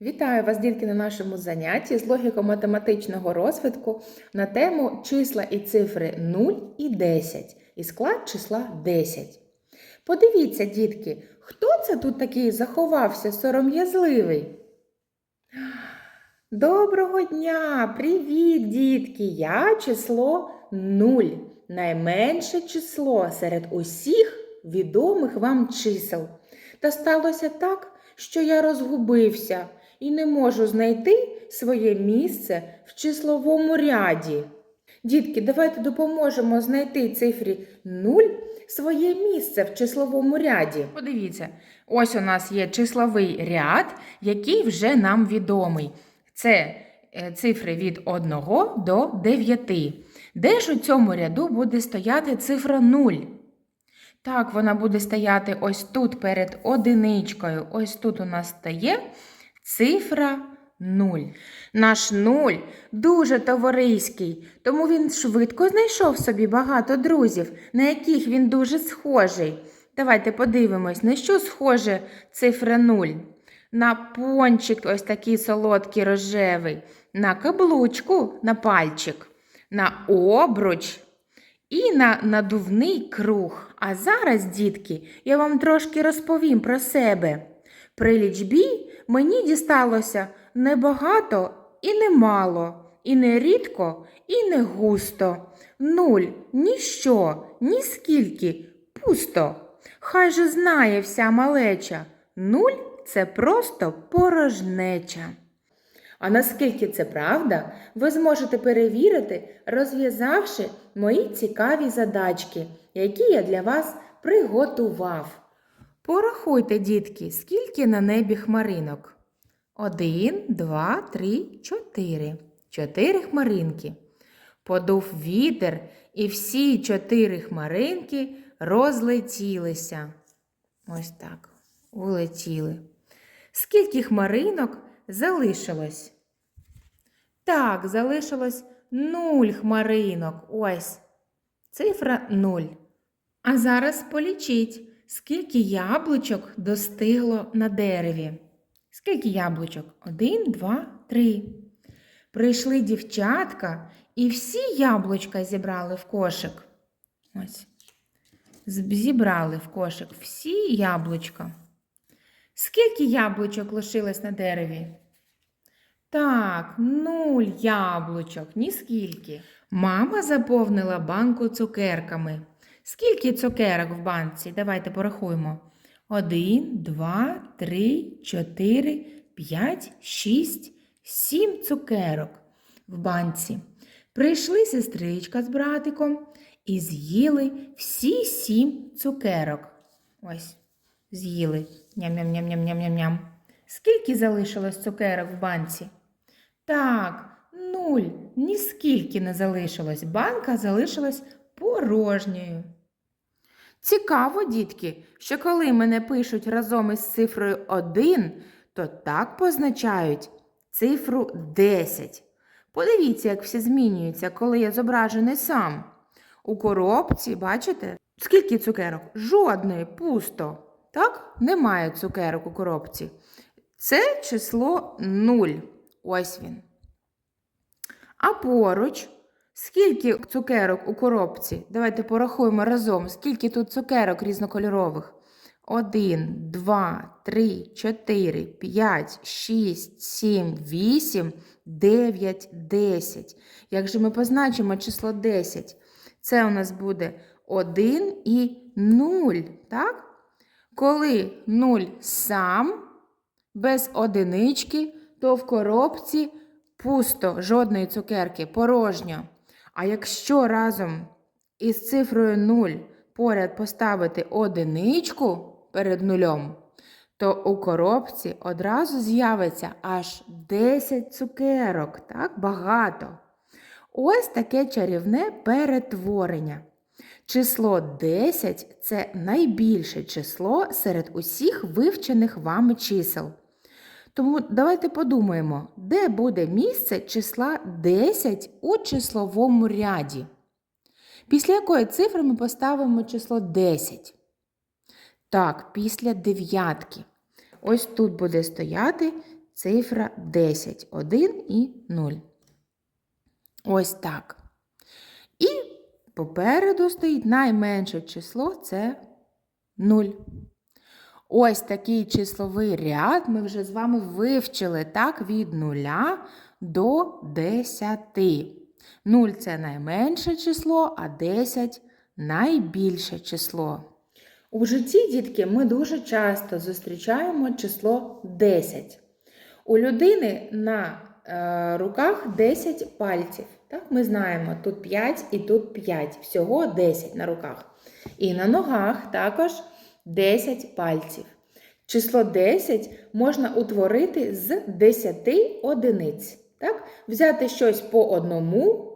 Вітаю вас, дітки, на нашому занятті з логіко-математичного розвитку на тему числа і цифри 0 і 10 і склад числа 10. Подивіться, дітки, хто це тут такий заховався сором'язливий? Доброго дня! Привіт, дітки! Я число 0, найменше число серед усіх відомих вам чисел. Та сталося так, що я розгубився і не можу знайти своє місце в числовому ряді. Дітки, давайте допоможемо знайти цифрі 0 своє місце в числовому ряді. Подивіться, ось у нас є числовий ряд, який вже нам відомий. Це е, цифри від 1 до 9. Де ж у цьому ряду буде стояти цифра 0? Так, вона буде стояти ось тут перед одиничкою. Ось тут у нас стає цифра 0. Наш 0 дуже товариський, тому він швидко знайшов собі багато друзів, на яких він дуже схожий. Давайте подивимось, на що схоже цифра 0. На пончик ось такий солодкий рожевий, на каблучку на пальчик, на обруч і на надувний круг. А зараз, дітки, я вам трошки розповім про себе. При лічбі мені дісталося небагато і немало, і не рідко, і не густо. Нуль, ніщо, ні скільки, пусто. Хай же знає вся малеча. Нуль це просто порожнеча. А наскільки це правда, ви зможете перевірити, розв'язавши мої цікаві задачки, які я для вас приготував. Порахуйте, дітки, скільки на небі хмаринок. Один, два, три, чотири. Чотири хмаринки. Подув вітер, і всі чотири хмаринки розлетілися. Ось так, улетіли. Скільки хмаринок залишилось? Так, залишилось нуль хмаринок. Ось. Цифра нуль. А зараз полічіть, скільки яблучок достигло на дереві. Скільки яблучок? Один, два, три. Прийшли дівчатка і всі яблучка зібрали в кошик. Ось. Зібрали в кошик всі яблучка. Скільки яблучок лишилось на дереві? Так, нуль яблучок, ніскільки. Мама заповнила банку цукерками. Скільки цукерок в банці? Давайте порахуємо. Один, два, три, чотири, п'ять, шість, сім цукерок в банці. Прийшли сестричка з братиком і з'їли всі сім цукерок. Ось, з'їли. Ням-ням-ням-ням-ням-ням. Скільки залишилось цукерок в банці? Так, нуль. Ніскільки не залишилось. Банка залишилась порожньою. Цікаво, дітки, що коли мене пишуть разом із цифрою 1, то так позначають цифру 10. Подивіться, як все змінюється, коли я зображений сам. У коробці, бачите, скільки цукерок? Жодної, пусто. Так, немає цукерок у коробці. Це число 0. Ось він. А поруч, скільки цукерок у коробці? Давайте порахуємо разом, скільки тут цукерок різнокольорових. 1, 2, 3, 4, 5, 6, 7, 8, 9, 10. Як же ми позначимо число 10? Це у нас буде 1 і 0, так? Коли 0 сам, без одинички, то в коробці пусто, жодної цукерки, порожньо. А якщо разом із цифрою 0 поряд поставити одиничку перед нулем, то у коробці одразу з'явиться аж 10 цукерок, так багато. Ось таке чарівне перетворення. Число 10 це найбільше число серед усіх вивчених вами чисел. Тому давайте подумаємо, де буде місце числа 10 у числовому ряді. Після якої цифри ми поставимо число 10? Так, після дев'ятки. Ось тут буде стояти цифра 10. 1 і 0. Ось так. І попереду стоїть найменше число це 0. Ось такий числовий ряд ми вже з вами вивчили так від 0 до 10. 0 це найменше число, а 10 найбільше число. У житті, дітки, ми дуже часто зустрічаємо число 10. У людини на е, руках 10 пальців. Так, ми знаємо, тут 5 і тут 5. Всього 10 на руках. І на ногах також 10 пальців. Число 10 можна утворити з 10 одиниць. Так? Взяти щось по одному.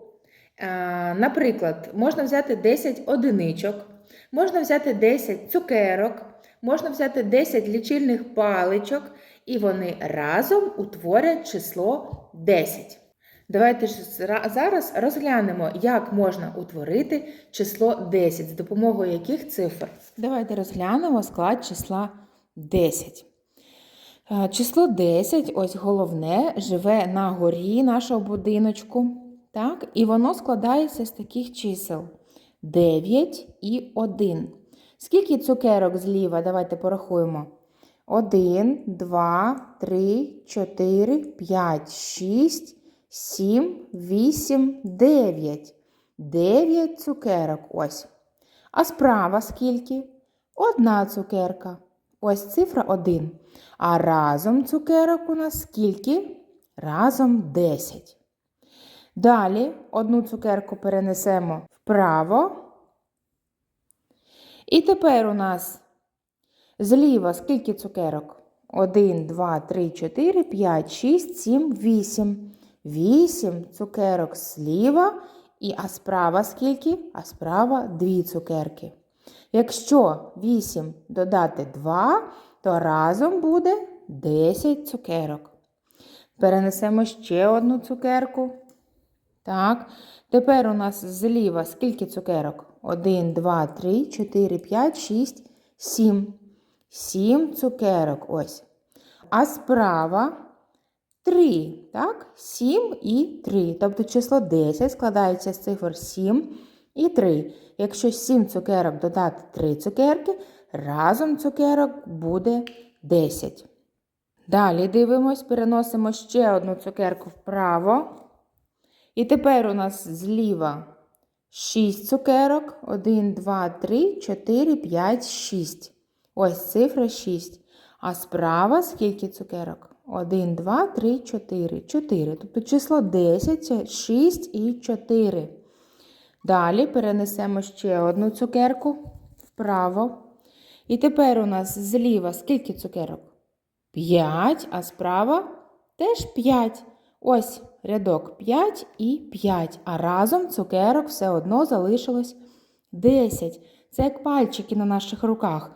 Е, Наприклад, можна взяти 10 одиничок, можна взяти 10 цукерок, можна взяти 10 лічильних паличок, і вони разом утворять число 10. Давайте ж зараз розглянемо, як можна утворити число 10, з допомогою яких цифр. Давайте розглянемо склад числа 10. Е, Число 10, ось головне, живе на горі нашого будиночку. Так? І воно складається з таких чисел 9 і 1. Скільки цукерок зліва? Давайте порахуємо. 1, 2, 3, 4, 5, 6, 7, 8, 9. 9 цукерок. Ось. А справа скільки? Одна цукерка. Ось цифра 1. А разом цукерок у нас скільки? Разом 10. Далі одну цукерку перенесемо вправо. І тепер у нас зліва скільки цукерок? 1, 2, 3, 4, 5, 6, 7, 8. 8 цукерок зліва. І а справа скільки? А справа 2 цукерки. Якщо 8 додати 2, то разом буде 10 цукерок. Перенесемо ще одну цукерку. Так, тепер у нас зліва скільки цукерок? 1, 2, 3, 4, 5, 6, 7. 7 цукерок ось. А справа 3, так? 7 і 3. Тобто число 10 складається з цифр 7 і 3. Якщо 7 цукерок додати 3 цукерки, разом цукерок буде 10. Далі дивимось, переносимо ще одну цукерку вправо. І тепер у нас зліва 6 цукерок. 1, 2, 3, 4, 5, 6. Ось цифра 6. А справа скільки цукерок? 1, 2, 3, 4. 4. Тобто число 10 це 6 і 4. Далі перенесемо ще одну цукерку вправо. І тепер у нас зліва скільки цукерок? 5, а справа теж 5. Ось рядок 5 і 5. А разом цукерок все одно залишилось 10. Це як пальчики на наших руках.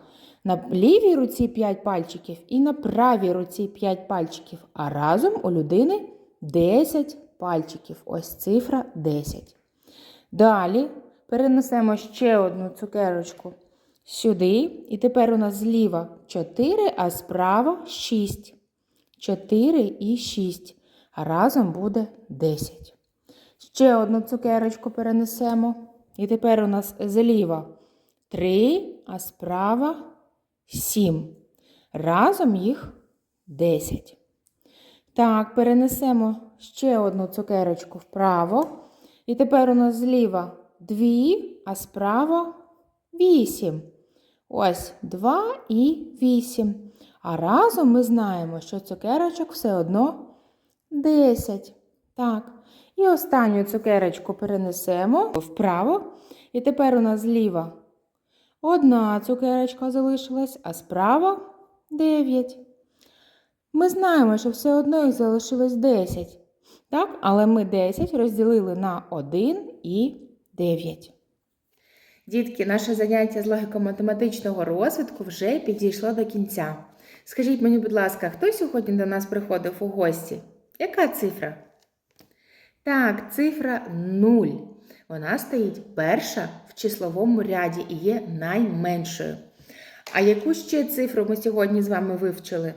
На лівій руці 5 пальчиків і на правій руці 5 пальчиків. А разом у людини 10 пальчиків. Ось цифра 10. Далі перенесемо ще одну цукерочку сюди. І тепер у нас зліва 4, а справа 6. 4 і 6. А разом буде 10. Ще одну цукерочку перенесемо. І тепер у нас зліва 3, а справа 7. Разом їх 10. Так, перенесемо ще одну цукерочку вправо. І тепер у нас зліва 2, а справа 8. Ось 2 і 8. А разом ми знаємо, що цукерочок все одно 10. Так. І останню цукерочку перенесемо вправо. І тепер у нас зліва одна цукерочка залишилась, а справа 9. Ми знаємо, що все одно їх залишилось 10. Так? Але ми 10 розділили на 1 і 9. Дітки, наше заняття з логіко-математичного розвитку вже підійшло до кінця. Скажіть мені, будь ласка, хто сьогодні до нас приходив у гості? Яка цифра? Так, цифра 0. Вона стоїть перша в числовому ряді і є найменшою. А яку ще цифру ми сьогодні з вами вивчили?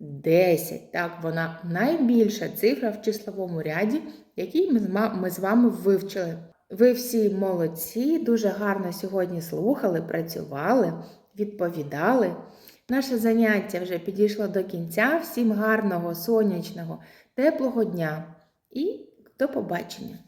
10. Так, вона найбільша цифра в числовому ряді, який ми з ми з вами вивчили. Ви всі молодці, дуже гарно сьогодні слухали, працювали, відповідали. Наше заняття вже підійшло до кінця. Всім гарного, сонячного, теплого дня і до побачення!